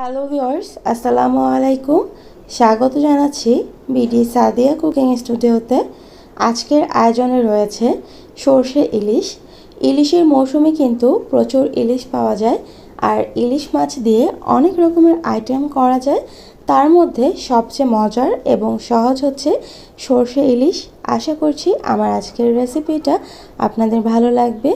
Hello viewers আসসালামু আলাইকুম স্বাগত জানাচ্ছি বিডি সাদিয়া কুকিং স্টুডিওতে আজকের আয়োজনে রয়েছে সর্ষে ইলিশ। ইলিশের মৌসুমে কিন্তু প্রচুর ইলিশ পাওয়া যায়। আর ইলিশ মাছ দিয়ে অনেক রকমের আইটেম করা যায়। তার মধ্যে সবচেয়ে মজার এবং সহজ হচ্ছে সর্ষে ইলিশ আশা করছি আমার আজকের রেসিপিটা আপনাদের ভালো লাগবে।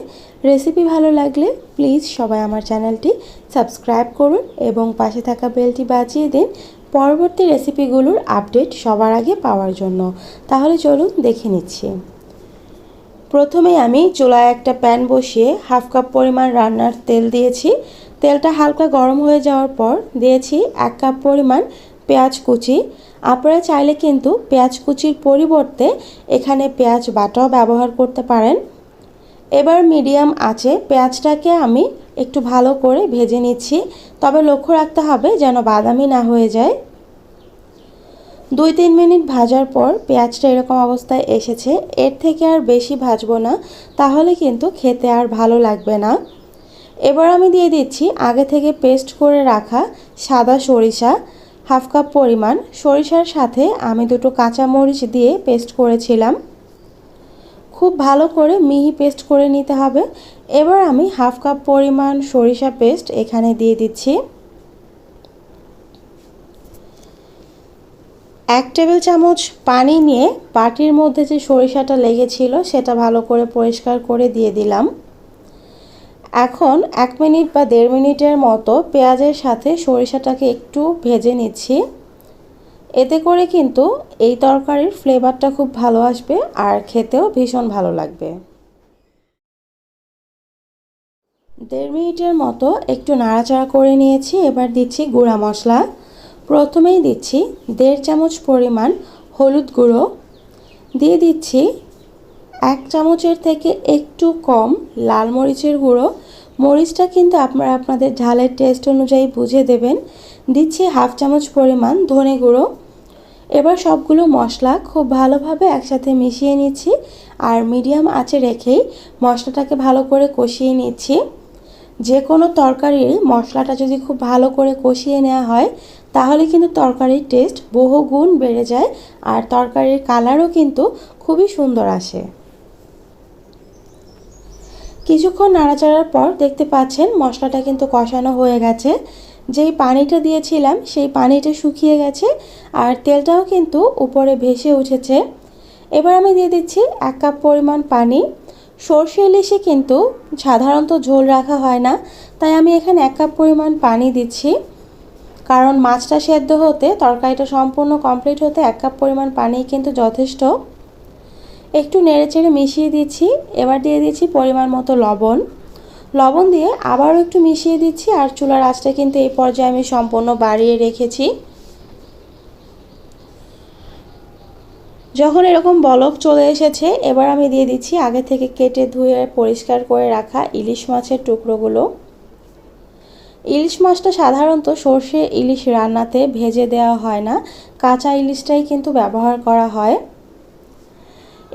রেসিপি ভালো লাগলে প্লিজ সবাই আমার চ্যানেলটি সাবস্ক্রাইব করুন এবং পাশে থাকা বেলটি বাজিয়ে দিন পরবর্তী রেসিপিগুলোর আপডেট সবার আগে পাওয়ার জন্য। তাহলে চলুন দেখে নিচ্ছি। প্রথমে আমি চুলায় একটা প্যান বসিয়ে হাফ কাপ পরিমাণ রান্নার তেল দিয়েছি। তেলটা হালকা গরম হয়ে যাওয়ার পর দিয়েছি এক কাপ পরিমাণ পেঁয়াজ কুচি আপনারা চাইলে কিন্তু পেঁয়াজ কুচির পরিবর্তে এখানে পেঁয়াজ বাটাও ব্যবহার করতে পারেন। এবার মিডিয়াম আছে পেঁয়াজটাকে আমি একটু ভালো করে ভেজে নিচ্ছি। তবে লক্ষ্য রাখতে হবে যেন বাদামি না হয়ে যায়। দুই তিন মিনিট ভাজার পর পেঁয়াজটা এরকম অবস্থায় এসেছে। এর থেকে আর বেশি ভাজবো না, তাহলে কিন্তু খেতে আর ভালো লাগবে না। এবার আমি দিয়ে দিচ্ছি আগে থেকে পেস্ট করে রাখা সাদা সরিষা। হাফ কাপ পরিমাণ সরিষার সাথে আমি দুটো কাঁচা মরিচ দিয়ে পেস্ট করেছিলাম। খুব ভালো করে মিহি পেস্ট করে নিতে হবে। এবার আমি হাফ কাপ পরিমাণ সরিষা পেস্ট এখানে দিয়ে দিচ্ছি। এক টেবিল চামচ পানি নিয়ে বাটির মধ্যে যে সরিষাটা লেগেছিল সেটা ভালো করে পরিষ্কার করে দিয়ে দিলাম। এখন এক মিনিট বা দেড় মিনিটের মতো পেঁয়াজের সাথে সরিষাটাকে একটু ভেজে নিচ্ছি। এতে করে কিন্তু এই তরকারির ফ্লেভারটা খুব ভালো আসবে আর খেতেও ভীষণ ভালো লাগবে। দেড় মিনিটের মতো একটু নাড়াচাড়া করে নিয়েছি, এবার দিচ্ছি গুঁড়া মশলা। প্রথমেই দিচ্ছি দেড় চামচ পরিমাণ হলুদ গুঁড়ো। দিয়ে দিচ্ছি এক চামচের থেকে একটু কম লাল মরিচের গুঁড়ো। মরিচটা কিন্তু আপনারা আপনাদের ঝালের টেস্ট অনুযায়ী বুঝে দেবেন। দিচ্ছি হাফ চামচ পরিমাণ ধনে গুঁড়ো। এবার সবগুলো মশলা খুব ভালোভাবে একসাথে মিশিয়ে নিচ্ছি আর মিডিয়াম আঁচে রেখেই মশলাটাকে ভালো করে কষিয়ে নিচ্ছি। যে কোনো তরকারির মশলাটা যদি খুব ভালো করে কষিয়ে নেওয়া হয়, তাহলে কিন্তু তরকারির টেস্ট বহু গুণ বেড়ে যায় আর তরকারির কালারও কিন্তু খুবই সুন্দর আসে। কিছুক্ষণ নাড়াচাড়ার পর দেখতে পাচ্ছেন মশলাটা কিন্তু কষানো হয়ে গেছে। যেই পানিটা দিয়েছিলাম, সেই পানিটা শুকিয়ে গেছে আর তেলটাও কিন্তু উপরে ভেসে উঠেছে। এবার আমি দিয়ে দিচ্ছি এক কাপ পরিমাণ পানি। সর্ষে ইলিশে কিন্তু সাধারণত ঝোল রাখা হয় না, তাই আমি এখানে এক কাপ পরিমাণ পানি দিচ্ছি। কারণ মাছটা সেদ্ধ হতে, তরকারিটা সম্পূর্ণ কমপ্লিট হতে এক কাপ পরিমাণ পানি কিন্তু যথেষ্ট। একটু নেড়েচেড়ে মিশিয়ে দিচ্ছি। এবার দিয়ে দিচ্ছি পরিমাণ মতো লবণ। লবণ দিয়ে আবারও একটু মিশিয়ে দিচ্ছি আর চুলার আঁচটা কিন্তু এই পর্যায়ে আমি সম্পূর্ণ বাড়িয়ে রেখেছি। যখন এরকম বলক চলে এসেছে, এবার আমি দিয়ে দিচ্ছি আগে থেকে কেটে ধুয়ে পরিষ্কার করে রাখা ইলিশ মাছের টুকরোগুলো। ইলিশ মাছটা সাধারণত সর্ষে ইলিশ রান্নাতে ভেজে দেওয়া হয় না। কাঁচা ইলিশটাই কিন্তু ব্যবহার করা হয়।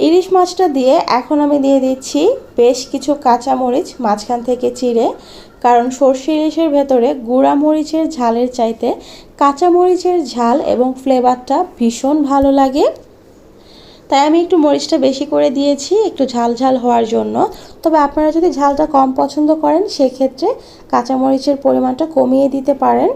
ইলিশ মাছটা দিয়ে এখন আমি দিয়ে দিচ্ছি বেশ কিছু কাঁচা মরিচ মাঝখান থেকে চিড়ে, কারণ সর্ষে ইলিশের ভেতরে গুঁড়া মরিচের ঝালের চাইতে কাঁচা মরিচের ঝাল এবং ফ্লেভারটা ভীষণ ভালো লাগে। তাই আমি একটু মরিচটা বেশি করে দিয়েছি, একটু ঝাল ঝাল হওয়ার জন্য। তবে আপনারা যদি ঝালটা কম পছন্দ করেন, সেক্ষেত্রে কাঁচামরিচের পরিমাণটা কমিয়ে দিতে পারেন।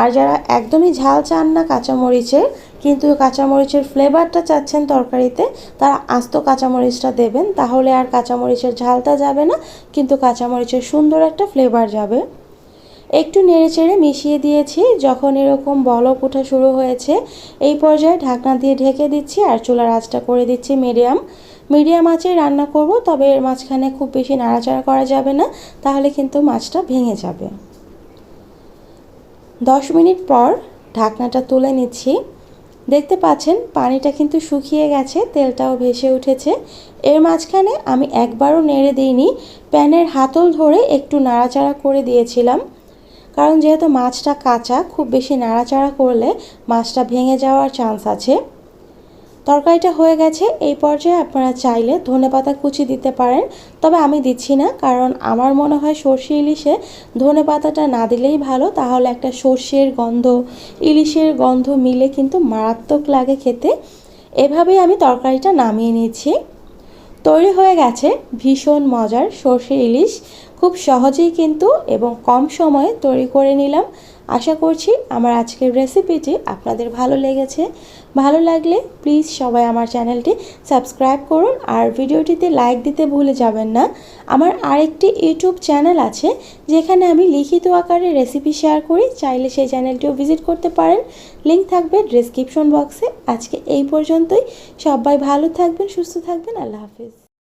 আর যারা একদমই ঝাল চান না কাঁচামরিচের কিন্তু কাঁচামরিচের ফ্লেভারটা চাচ্ছেন তরকারিতে, তারা আস্ত কাঁচামরিচটা দেবেন, তাহলে আর কাঁচামরিচের ঝালটা যাবে না, কিন্তু কাঁচামরিচের সুন্দর একটা ফ্লেভার যাবে। একটু নেড়ে নেড়েচেড়ে মিশিয়ে দিয়েছি, যখন এরকম বলক ওঠা শুরু হয়েছে, এই পর্যায়ে ঢাকনা দিয়ে ঢেকে দিচ্ছি আর চুলার আঁচটা করে দিচ্ছি মিডিয়াম মিডিয়াম আঁচে রান্না করব, তবে এর মাঝখানে খুব বেশি নাড়াচাড়া করা যাবে না, তাহলে কিন্তু মাছটা ভেঙে যাবে। দশ মিনিট পর ঢাকনাটা তুলে নিচ্ছি। দেখতে পাচ্ছেন, পানিটা কিন্তু শুকিয়ে গেছে, তেলটাও ভেসে উঠেছে। এর মাঝখানে আমি একবারও নেড়ে দিইনি, প্যানের হাতল ধরে একটু নাড়াচাড়া করে দিয়েছিলাম। কারণ যেহেতু মাছটা কাঁচা, খুব বেশি নাড়াচাড়া করলে মাছটা ভেঙে যাওয়ার চান্স আছে। তরকারিটা হয়ে গেছে, এই পর্যায়ে আপনারা চাইলে ধনেপাতা কুচি দিতে পারেন, তবে আমি দিচ্ছি না, কারণ আমার মনে হয় সর্ষে ইলিশে ধনেপাতাটা না দিলেই ভালো, তাহলে একটা সর্ষের গন্ধ, ইলিশের গন্ধ মিলে কিন্তু মারাত্মক লাগে খেতে। এভাবেই আমি তরকারিটা নামিয়ে নিচ্ছি। তৈরি হয়ে গেছে ভীষণ মজার সর্ষে ইলিশ, খুব সহজেই কিন্তু এবং কম সময়ে তৈরি করে নিলাম। আশা করছি আমার আজকের রেসিপিটি আপনাদের ভালো লেগেছে। ভালো লাগলে প্লিজ সবাই আমার চ্যানেলটি সাবস্ক্রাইব করুন আর ভিডিওটিতে লাইক দিতে ভুলে যাবেন না। আমার আরেকটি ইউটিউব চ্যানেল আছে যেখানে আমি লিখিত আকারে রেসিপি শেয়ার করি। চাইলে সেই চ্যানেলটিও ভিজিট করতে পারেন। লিঙ্ক থাকবে ডিসক্রিপশন বক্সে আজকে এই পর্যন্তই। সবাই ভালো থাকবেন, সুস্থ থাকবেন। আল্লাহ হাফিজ।